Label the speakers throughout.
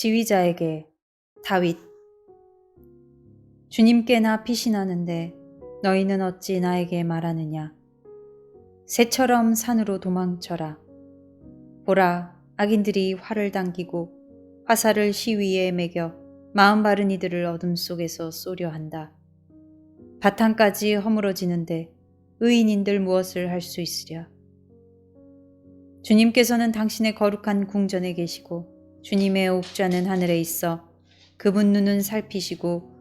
Speaker 1: 지휘자에게 다윗 주님께나 피신하는데 너희는 어찌 나에게 말하느냐? 새처럼 산으로 도망쳐라. 보라 악인들이 활을 당기고 화살을 시위에 매겨 마음 바른 이들을 어둠 속에서 쏘려 한다. 바탕까지 허물어지는데 의인인들 무엇을 할 수 있으랴? 주님께서는 당신의 거룩한 궁전에 계시고 주님의 옥좌는 하늘에 있어 그분 눈은 살피시고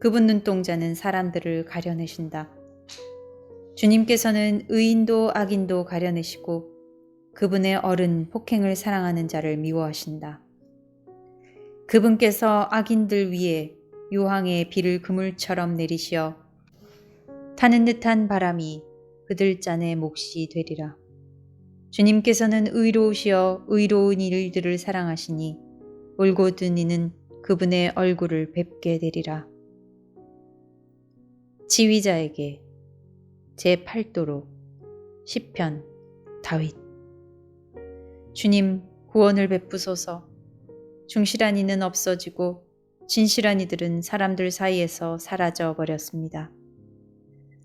Speaker 1: 그분 눈동자는 사람들을 가려내신다. 주님께서는 의인도 악인도 가려내시고 그분의 어른 폭행을 사랑하는 자를 미워하신다. 그분께서 악인들 위에 유황의 비를 그물처럼 내리시어 타는 듯한 바람이 그들 짠의 몫이 되리라. 주님께서는 의로우시어 의로운 일들을 사랑하시니 울고 든 이는 그분의 얼굴을 뵙게 되리라. 지휘자에게 제8도로 시편 다윗 주님 구원을 베푸소서 중실한 이는 없어지고 진실한 이들은 사람들 사이에서 사라져 버렸습니다.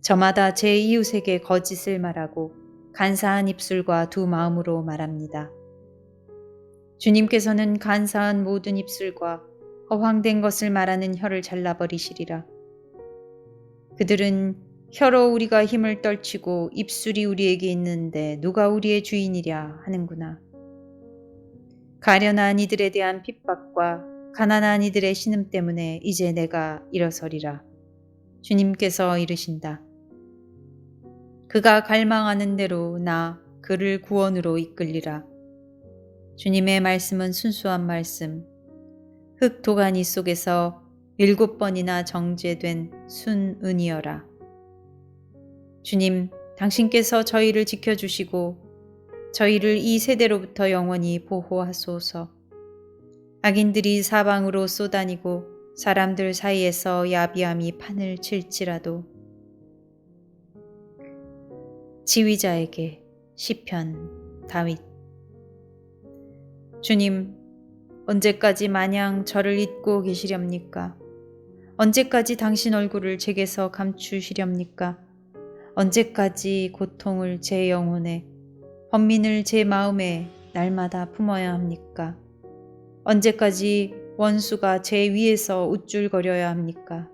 Speaker 1: 저마다 제 이웃에게 거짓을 말하고 간사한 입술과 두 마음으로 말합니다. 주님께서는 간사한 모든 입술과 허황된 것을 말하는 혀를 잘라버리시리라. 그들은 혀로 우리가 힘을 떨치고 입술이 우리에게 있는데 누가 우리의 주인이랴 하는구나. 가련한 이들에 대한 핍박과 가난한 이들의 신음 때문에 이제 내가 일어서리라. 주님께서 이르신다. 그가 갈망하는 대로 나 그를 구원으로 이끌리라. 주님의 말씀은 순수한 말씀. 흙 도가니 속에서 일곱 번이나 정제된 순은이여라. 주님, 당신께서 저희를 지켜주시고 저희를 이 세대로부터 영원히 보호하소서. 악인들이 사방으로 쏘다니고 사람들 사이에서 야비함이 판을 칠지라도 지휘자에게 시편 다윗 주님 언제까지 마냥 저를 잊고 계시렵니까? 언제까지 당신 얼굴을 제게서 감추시렵니까? 언제까지 고통을 제 영혼에 번민을 제 마음에 날마다 품어야 합니까? 언제까지 원수가 제 위에서 우쭐거려야 합니까?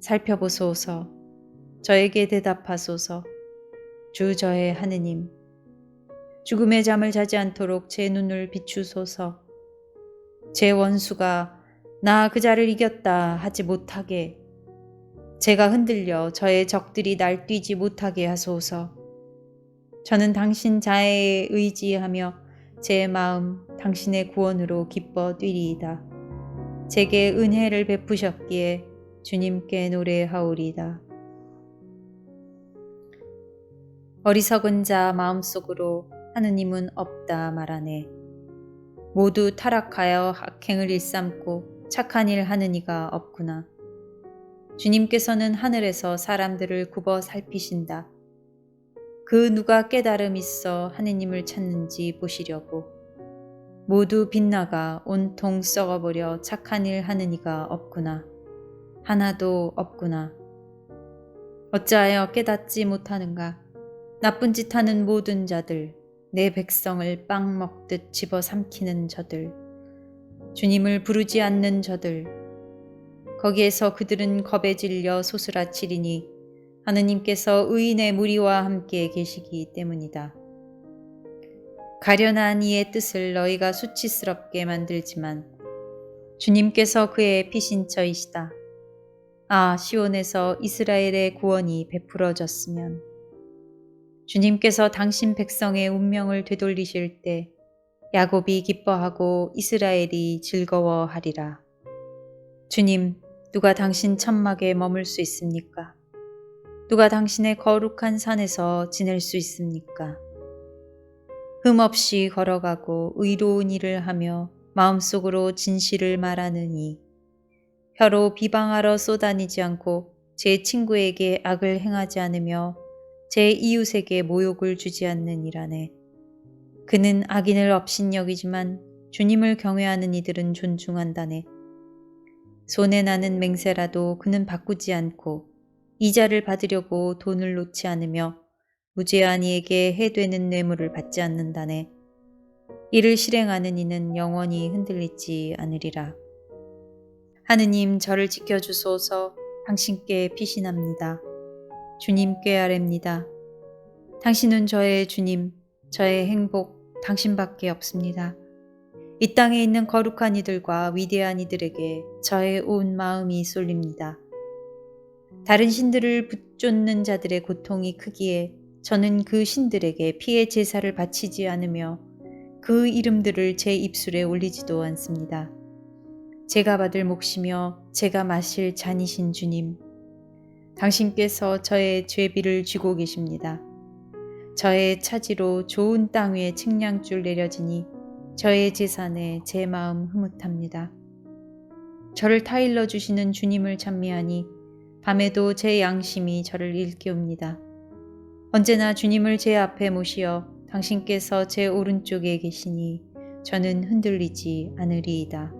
Speaker 1: 살펴보소서. 저에게 대답하소서. 주 저의 하느님, 죽음의 잠을 자지 않도록 제 눈을 비추소서. 제 원수가 나 그 자를 이겼다 하지 못하게, 제가 흔들려 저의 적들이 날뛰지 못하게 하소서. 저는 당신 자애에 의지하며 제 마음 당신의 구원으로 기뻐 뛰리이다. 제게 은혜를 베푸셨기에 주님께 노래하오리다. 어리석은 자 마음속으로 하느님은 없다 말하네. 모두 타락하여 악행을 일삼고 착한 일 하는 이가 없구나. 주님께서는 하늘에서 사람들을 굽어 살피신다. 그 누가 깨달음 있어 하느님을 찾는지 보시려고. 모두 빗나가 온통 썩어버려 착한 일 하는 이가 없구나. 하나도 없구나. 어찌하여 깨닫지 못하는가? 나쁜 짓 하는 모든 자들, 내 백성을 빵 먹듯 집어 삼키는 저들, 주님을 부르지 않는 저들, 거기에서 그들은 겁에 질려 소스라치리니 하느님께서 의인의 무리와 함께 계시기 때문이다. 가련한 이의 뜻을 너희가 수치스럽게 만들지만 주님께서 그의 피신처이시다. 아, 시온에서 이스라엘의 구원이 베풀어졌으면 주님께서 당신 백성의 운명을 되돌리실 때 야곱이 기뻐하고 이스라엘이 즐거워하리라. 주님, 누가 당신 천막에 머물 수 있습니까? 누가 당신의 거룩한 산에서 지낼 수 있습니까? 흠 없이 걸어가고 의로운 일을 하며 마음속으로 진실을 말하느니 혀로 비방하러 쏘다니지 않고 제 친구에게 악을 행하지 않으며 제 이웃에게 모욕을 주지 않는 이라네. 그는 악인을 업신여기지만 주님을 경외하는 이들은 존중한다네. 손에 나는 맹세라도 그는 바꾸지 않고 이자를 받으려고 돈을 놓지 않으며 무죄한 이에게 해되는 뇌물을 받지 않는다네. 이를 실행하는 이는 영원히 흔들리지 않으리라. 하느님 저를 지켜주소서 당신께 피신합니다. 주님께 아뢰입니다. 당신은 저의 주님, 저의 행복, 당신밖에 없습니다. 이 땅에 있는 거룩한 이들과 위대한 이들에게 저의 온 마음이 쏠립니다. 다른 신들을 붙쫓는 자들의 고통이 크기에 저는 그 신들에게 피해 제사를 바치지 않으며 그 이름들을 제 입술에 올리지도 않습니다. 제가 받을 몫이며 제가 마실 잔이신 주님, 당신께서 저의 죄비를 쥐고 계십니다. 저의 차지로 좋은 땅 위에 측량줄 내려지니 저의 재산에 제 마음 흐뭇합니다. 저를 타일러 주시는 주님을 찬미하니 밤에도 제 양심이 저를 일깨웁니다. 언제나 주님을 제 앞에 모시어 당신께서 제 오른쪽에 계시니 저는 흔들리지 않으리이다.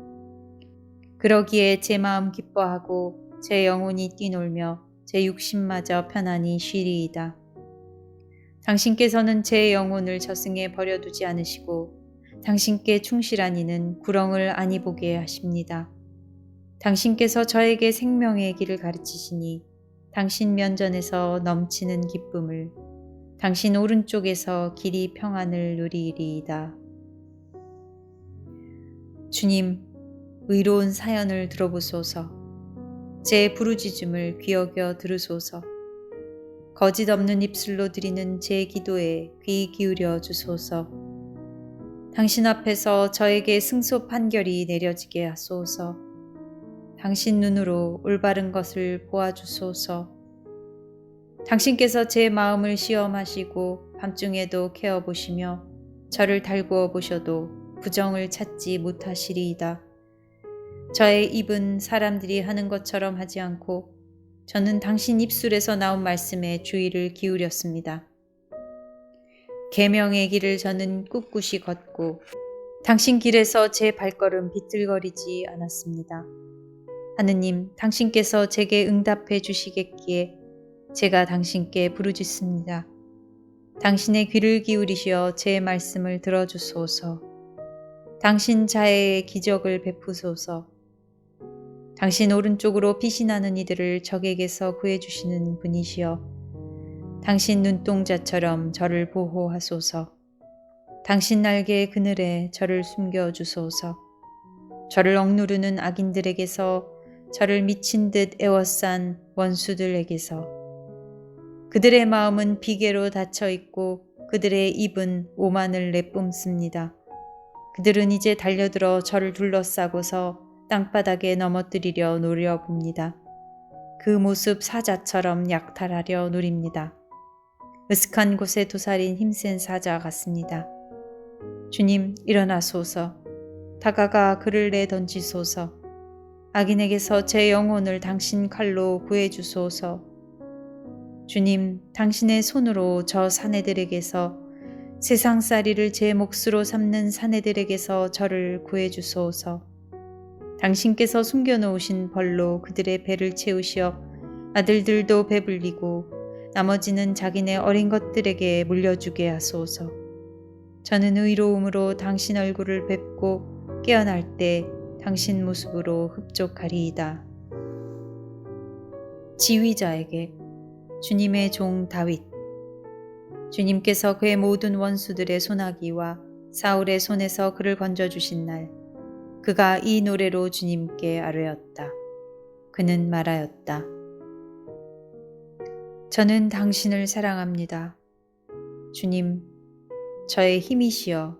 Speaker 1: 그러기에 제 마음 기뻐하고 제 영혼이 뛰놀며 제 육신마저 편안히 쉬리이다. 당신께서는 제 영혼을 저승에 버려두지 않으시고 당신께 충실한 이는 구렁을 아니 보게 하십니다. 당신께서 저에게 생명의 길을 가르치시니 당신 면전에서 넘치는 기쁨을 당신 오른쪽에서 길이 평안을 누리리이다. 주님, 의로운 사연을 들어보소서. 제 부르짖음을 귀여겨 들으소서. 거짓 없는 입술로 드리는 제 기도에 귀 기울여 주소서. 당신 앞에서 저에게 승소 판결이 내려지게 하소서. 당신 눈으로 올바른 것을 보아주소서. 당신께서 제 마음을 시험하시고 밤중에도 케어보시며 저를 달구어 보셔도 부정을 찾지 못하시리이다. 저의 입은 사람들이 하는 것처럼 하지 않고 저는 당신 입술에서 나온 말씀에 주의를 기울였습니다. 계명의 길을 저는 꿋꿋이 걷고 당신 길에서 제 발걸음 비틀거리지 않았습니다. 하느님, 당신께서 제게 응답해 주시겠기에 제가 당신께 부르짖습니다. 당신의 귀를 기울이시어 제 말씀을 들어주소서. 당신 자애의 기적을 베푸소서. 당신 오른쪽으로 빛이 나는 이들을 적에게서 구해주시는 분이시여. 당신 눈동자처럼 저를 보호하소서. 당신 날개의 그늘에 저를 숨겨주소서. 저를 억누르는 악인들에게서 저를 미친 듯 애워싼 원수들에게서 그들의 마음은 비계로 닫혀 있고 그들의 입은 오만을 내뿜습니다. 그들은 이제 달려들어 저를 둘러싸고서 땅바닥에 넘어뜨리려 노려봅니다. 그 모습 사자처럼 약탈하려 노립니다. 으슥한 곳에 도살인 힘센 사자 같습니다. 주님 일어나소서 다가가 그를 내던지소서 악인에게서 제 영혼을 당신 칼로 구해주소서 주님 당신의 손으로 저 사내들에게서 세상살이를 제 몫으로 삼는 사내들에게서 저를 구해주소서 당신께서 숨겨놓으신 벌로 그들의 배를 채우시어 아들들도 배불리고 나머지는 자기네 어린 것들에게 물려주게 하소서. 저는 의로움으로 당신 얼굴을 뵙고 깨어날 때 당신 모습으로 흡족하리이다. 지휘자에게 주님의 종 다윗 주님께서 그의 모든 원수들의 소나기와 사울의 손에서 그를 건져주신 날 그가 이 노래로 주님께 아뢰었다. 그는 말하였다. 저는 당신을 사랑합니다. 주님, 저의 힘이시여.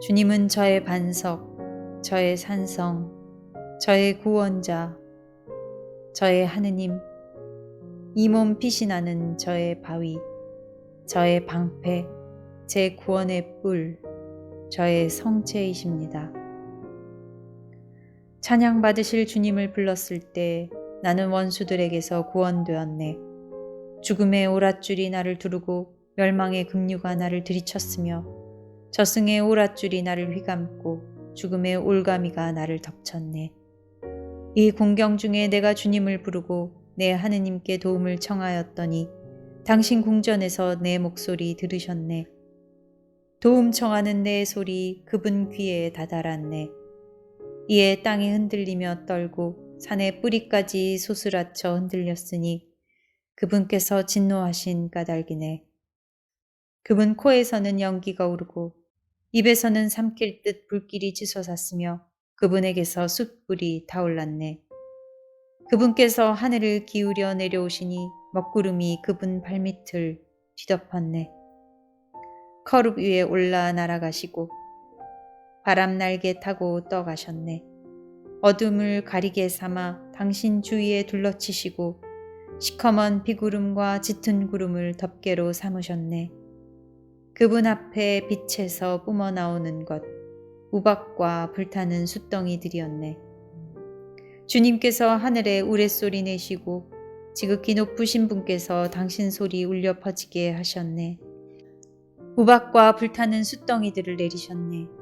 Speaker 1: 주님은 저의 반석, 저의 산성, 저의 구원자, 저의 하느님, 이몸 빛이 나는 저의 바위, 저의 방패, 제 구원의 뿔, 저의 성체이십니다. 찬양 받으실 주님을 불렀을 때 나는 원수들에게서 구원되었네. 죽음의 오랏줄이 나를 두르고 멸망의 급류가 나를 들이쳤으며 저승의 오랏줄이 나를 휘감고 죽음의 올가미가 나를 덮쳤네. 이 공경 중에 내가 주님을 부르고 내 하느님께 도움을 청하였더니 당신 궁전에서 내 목소리 들으셨네. 도움 청하는 내 소리 그분 귀에 다다랐네. 이에 땅이 흔들리며 떨고 산의 뿌리까지 소스라쳐 흔들렸으니 그분께서 진노하신 까닭이네. 그분 코에서는 연기가 오르고 입에서는 삼킬 듯 불길이 치솟았으며 그분에게서 숯불이 타올랐네. 그분께서 하늘을 기울여 내려오시니 먹구름이 그분 발밑을 뒤덮었네. 커룹 위에 올라 날아가시고 바람 날개 타고 떠가셨네. 어둠을 가리게 삼아 당신 주위에 둘러치시고 시커먼 비구름과 짙은 구름을 덮개로 삼으셨네. 그분 앞에 빛에서 뿜어 나오는 것, 우박과 불타는 숫덩이들이었네. 주님께서 하늘에 우레소리 내시고 지극히 높으신 분께서 당신 소리 울려 퍼지게 하셨네. 우박과 불타는 숫덩이들을 내리셨네.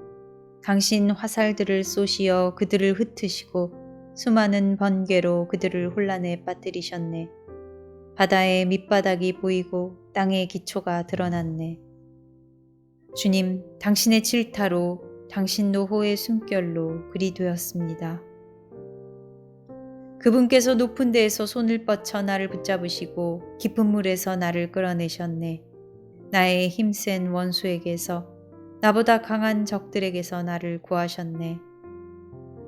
Speaker 1: 당신 화살들을 쏘시어 그들을 흩으시고 수많은 번개로 그들을 혼란에 빠뜨리셨네. 바다의 밑바닥이 보이고 땅의 기초가 드러났네. 주님, 당신의 질타로 당신 노호의 숨결로 그리 되었습니다. 그분께서 높은 데에서 손을 뻗쳐 나를 붙잡으시고 깊은 물에서 나를 끌어내셨네. 나의 힘센 원수에게서 나보다 강한 적들에게서 나를 구하셨네.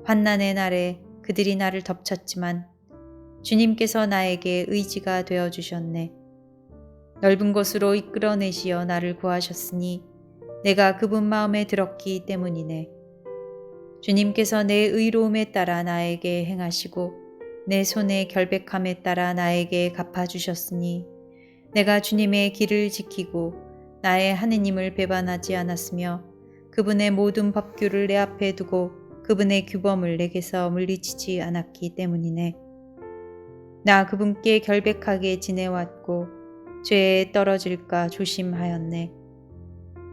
Speaker 1: 환난의 날에 그들이 나를 덮쳤지만 주님께서 나에게 의지가 되어 주셨네. 넓은 곳으로 이끌어내시어 나를 구하셨으니 내가 그분 마음에 들었기 때문이네. 주님께서 내 의로움에 따라 나에게 행하시고 내 손의 결백함에 따라 나에게 갚아주셨으니 내가 주님의 길을 지키고 나의 하느님을 배반하지 않았으며 그분의 모든 법규를 내 앞에 두고 그분의 규범을 내게서 물리치지 않았기 때문이네. 나 그분께 결백하게 지내왔고 죄에 떨어질까 조심하였네.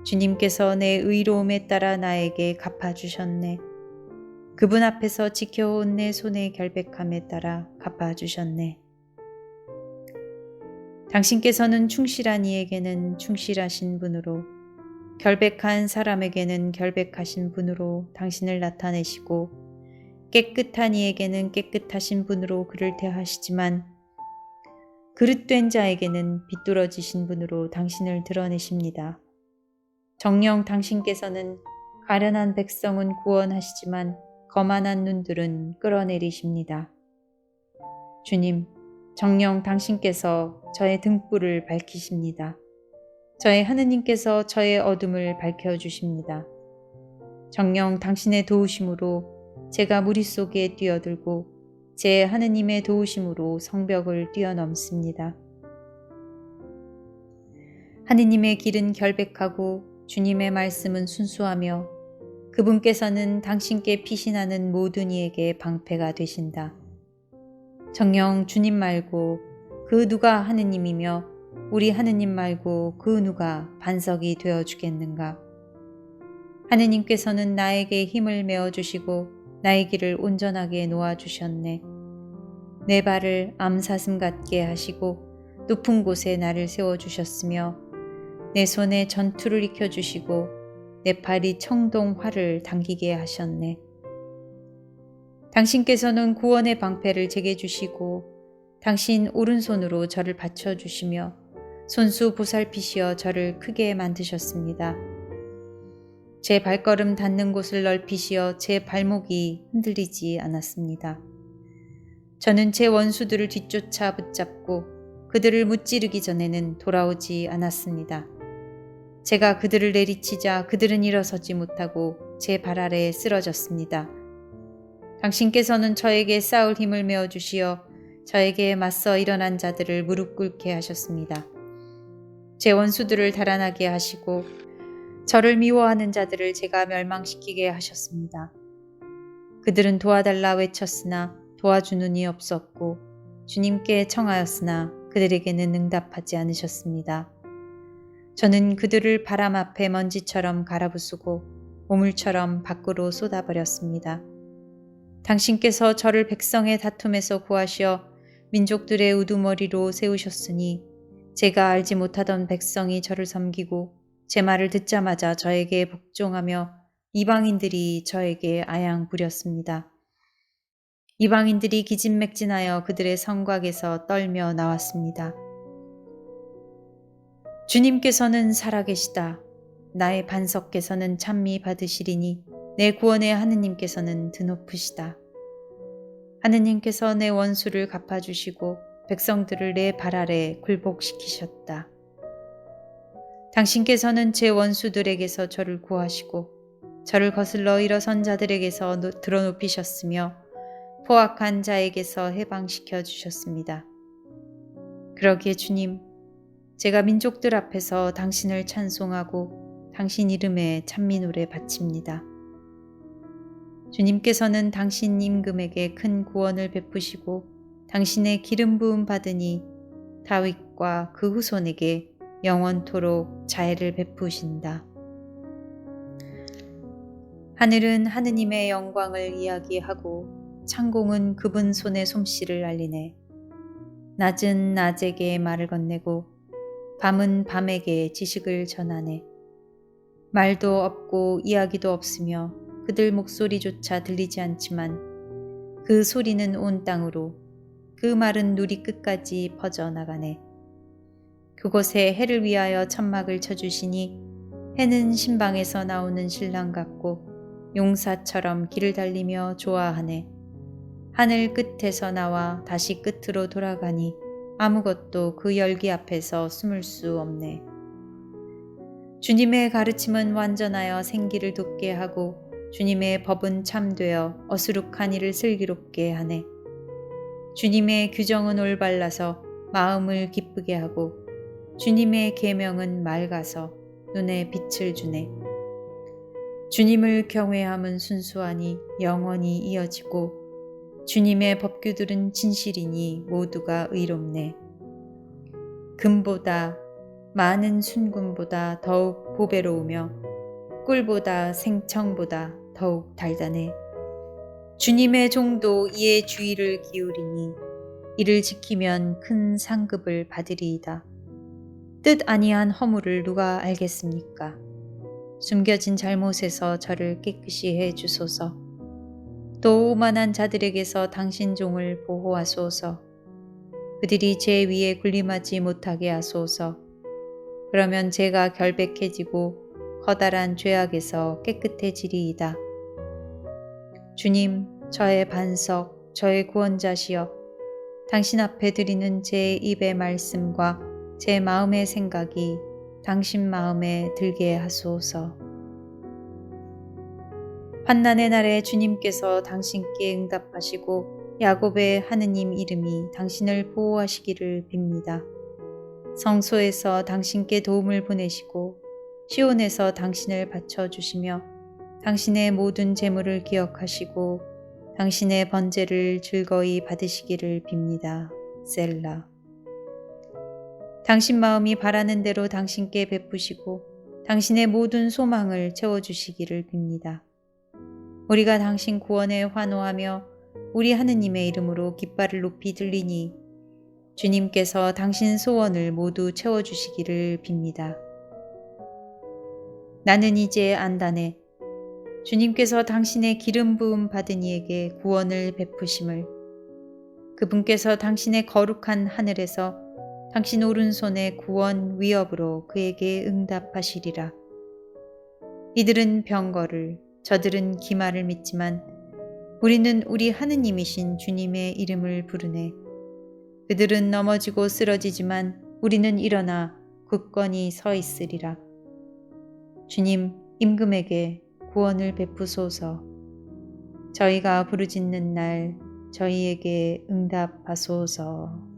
Speaker 1: 주님께서 내 의로움에 따라 나에게 갚아주셨네. 그분 앞에서 지켜온 내 손의 결백함에 따라 갚아주셨네. 당신께서는 충실한 이에게는 충실하신 분으로 결백한 사람에게는 결백하신 분으로 당신을 나타내시고 깨끗한 이에게는 깨끗하신 분으로 그를 대하시지만 그릇된 자에게는 비뚤어지신 분으로 당신을 드러내십니다. 정령 당신께서는 가련한 백성은 구원하시지만 거만한 눈들은 끌어내리십니다. 주님, 정령 당신께서 저의 등불을 밝히십니다. 저의 하느님께서 저의 어둠을 밝혀주십니다. 정령 당신의 도우심으로 제가 무리 속에 뛰어들고 제 하느님의 도우심으로 성벽을 뛰어넘습니다. 하느님의 길은 결백하고 주님의 말씀은 순수하며 그분께서는 당신께 피신하는 모든 이에게 방패가 되신다. 정령 주님 말고 그 누가 하느님이며 우리 하느님 말고 그 누가 반석이 되어 주겠는가? 하느님께서는 나에게 힘을 메어 주시고 나의 길을 온전하게 놓아 주셨네. 내 발을 암사슴 같게 하시고 높은 곳에 나를 세워 주셨으며 내 손에 전투를 익혀 주시고 내 팔이 청동 활을 당기게 하셨네. 당신께서는 구원의 방패를 제게 주시고 당신 오른손으로 저를 받쳐주시며 손수 보살피시어 저를 크게 만드셨습니다. 제 발걸음 닿는 곳을 넓히시어 제 발목이 흔들리지 않았습니다. 저는 제 원수들을 뒤쫓아 붙잡고 그들을 무찌르기 전에는 돌아오지 않았습니다. 제가 그들을 내리치자 그들은 일어서지 못하고 제 발 아래에 쓰러졌습니다. 당신께서는 저에게 싸울 힘을 메어 주시어 저에게 맞서 일어난 자들을 무릎 꿇게 하셨습니다. 제 원수들을 달아나게 하시고 저를 미워하는 자들을 제가 멸망시키게 하셨습니다. 그들은 도와달라 외쳤으나 도와주는 이 없었고 주님께 청하였으나 그들에게는 응답하지 않으셨습니다. 저는 그들을 바람 앞에 먼지처럼 갈아부수고 오물처럼 밖으로 쏟아버렸습니다. 당신께서 저를 백성의 다툼에서 구하시어 민족들의 우두머리로 세우셨으니 제가 알지 못하던 백성이 저를 섬기고 제 말을 듣자마자 저에게 복종하며 이방인들이 저에게 아양 부렸습니다. 이방인들이 기진맥진하여 그들의 성곽에서 떨며 나왔습니다. 주님께서는 살아계시다. 나의 반석께서는 찬미 받으시리니 내 구원의 하느님께서는 드높으시다. 하느님께서 내 원수를 갚아주시고 백성들을 내 발 아래 굴복시키셨다. 당신께서는 제 원수들에게서 저를 구하시고 저를 거슬러 일어선 자들에게서 드러높이셨으며 포악한 자에게서 해방시켜 주셨습니다. 그러기에 주님, 제가 민족들 앞에서 당신을 찬송하고 당신 이름에 찬미 노래 바칩니다. 주님께서는 당신 임금에게 큰 구원을 베푸시고 당신의 기름 부음 받으니 다윗과 그 후손에게 영원토록 자애를 베푸신다. 하늘은 하느님의 영광을 이야기하고 창공은 그분 손의 솜씨를 알리네. 낮은 낮에게 말을 건네고 밤은 밤에게 지식을 전하네. 말도 없고 이야기도 없으며 그들 목소리조차 들리지 않지만 그 소리는 온 땅으로 그 말은 누리 끝까지 퍼져나가네. 그곳에 해를 위하여 천막을 쳐주시니 해는 신방에서 나오는 신랑 같고 용사처럼 길을 달리며 좋아하네. 하늘 끝에서 나와 다시 끝으로 돌아가니 아무것도 그 열기 앞에서 숨을 수 없네. 주님의 가르침은 완전하여 생기를 돋게 하고 주님의 법은 참되어 어수룩한 일을 슬기롭게 하네. 주님의 규정은 올발라서 마음을 기쁘게 하고 주님의 계명은 맑아서 눈에 빛을 주네. 주님을 경외함은 순수하니 영원히 이어지고 주님의 법규들은 진실이니 모두가 의롭네. 금보다 많은 순금보다 더욱 보배로우며 꿀보다 생청보다 더욱 달다네. 주님의 종도 이에 주의를 기울이니 이를 지키면 큰 상급을 받으리이다. 뜻 아니한 허물을 누가 알겠습니까? 숨겨진 잘못에서 저를 깨끗이 해 주소서. 또 오만한 자들에게서 당신 종을 보호하소서. 그들이 제 위에 군림하지 못하게 하소서. 그러면 제가 결백해지고 커다란 죄악에서 깨끗해지리이다. 주님, 저의 반석, 저의 구원자시여, 당신 앞에 드리는 제 입의 말씀과 제 마음의 생각이 당신 마음에 들게 하소서. 환난의 날에 주님께서 당신께 응답하시고 야곱의 하느님 이름이 당신을 보호하시기를 빕니다. 성소에서 당신께 도움을 보내시고 시온에서 당신을 바쳐주시며 당신의 모든 재물을 기억하시고 당신의 번제를 즐거이 받으시기를 빕니다. 셀라. 당신 마음이 바라는 대로 당신께 베푸시고 당신의 모든 소망을 채워주시기를 빕니다. 우리가 당신 구원에 환호하며 우리 하느님의 이름으로 깃발을 높이 들리니 주님께서 당신 소원을 모두 채워주시기를 빕니다. 나는 이제 안다네. 주님께서 당신의 기름 부음 받은 이에게 구원을 베푸심을 그분께서 당신의 거룩한 하늘에서 당신 오른손의 구원 위협으로 그에게 응답하시리라. 이들은 병거를 저들은 기마를 믿지만 우리는 우리 하느님이신 주님의 이름을 부르네. 그들은 넘어지고 쓰러지지만 우리는 일어나 굳건히 서 있으리라. 주님, 임금에게 구원을 베푸소서. 저희가 부르짖는 날 저희에게 응답하소서.